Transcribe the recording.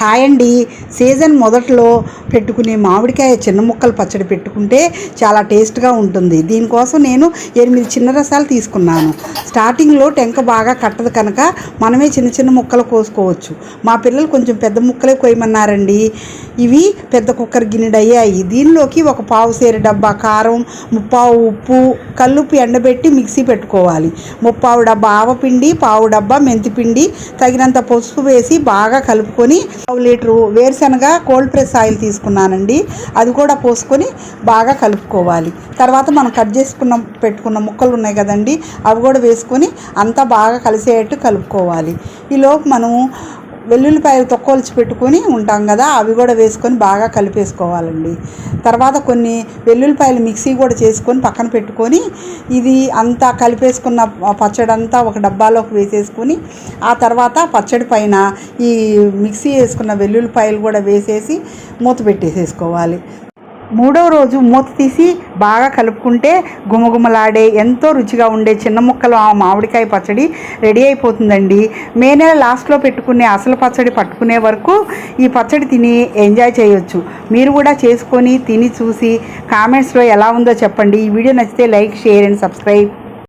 Hi అండి. Season మొదట్లో పెట్టుకునే మామిడికాయ చిన్న ముక్కలు పచ్చడి పెట్టుకుంటే చాలా టేస్ట్గా ఉంటుంది. దీనికోసం నేను ఎనిమిది చిన్న రసాలు తీసుకున్నాను. స్టార్టింగ్లో టెంక బాగా కట్టదు కనుక మనమే చిన్న చిన్న ముక్కలు కోసుకోవచ్చు. మా పిల్లలు కొంచెం పెద్ద ముక్కలే కోయమన్నారండి ఇవి పెద్ద కుక్కర్ గిన్నెడు అయ్యాయి దీనిలోకి ఒక పావు సేరు డబ్బా కారం ముప్పావు ఉప్పు కల్లుప్పు ఎండబెట్టి మిక్సీ పెట్టుకోవాలి. ముప్పావు డబ్బా ఆవపిండి పావు డబ్బా మెంతిపిండి తగినంత పసుపు వేసి బాగా కలుపుకొని పావు లీటరు వేరుశనగ కోల్డ్ ప్రెస్ ఆయిల్ తీసుకున్నానండి. అది కూడా పోసుకొని బాగా కలుపుకోవాలి. తర్వాత మనం కట్ చేసుకున్న పెట్టుకున్న ముక్కలు ఉన్నాయి కదండి అవి కూడా వేసుకొని అంతా బాగా కలిసేటట్టు కలుపుకోవాలి. ఈలోపు మనము వెల్లుల్లిపాయలు తొక్కోల్చి పెట్టుకొని ఉంటాం కదా అవి కూడా వేసుకొని బాగా కలిపేసుకోవాలండి. తర్వాత కొన్ని వెల్లుల్లిపాయలు మిక్సీ కూడా చేసుకొని పక్కన పెట్టుకొని ఇది అంతా కలిపేసుకున్న పచ్చడంతా ఒక డబ్బాలోకి వేసేసుకొని ఆ తర్వాత పచ్చడి పైన ఈ మిక్సీ వేసుకున్న వెల్లుల్లిపాయలు కూడా వేసేసి మూత పెట్టేసేసుకోవాలి. మూడవ రోజు మూత తీసి బాగా కలుపుకుంటే గుమగుమలాడే ఎంతో రుచిగా ఉండే చిన్న ముక్కలు ఆ మామిడికాయ పచ్చడి రెడీ అయిపోతుందండి. మే నెల లాస్ట్లో పెట్టుకునే అసలు పచ్చడి పట్టుకునే వరకు ఈ పచ్చడి తిని ఎంజాయ్ చేయొచ్చు. మీరు కూడా చేసుకొని తిని చూసి కామెంట్స్లో ఎలా ఉందో చెప్పండి. ఈ వీడియో నచ్చితే లైక్ షేర్ అండ్ సబ్స్క్రైబ్.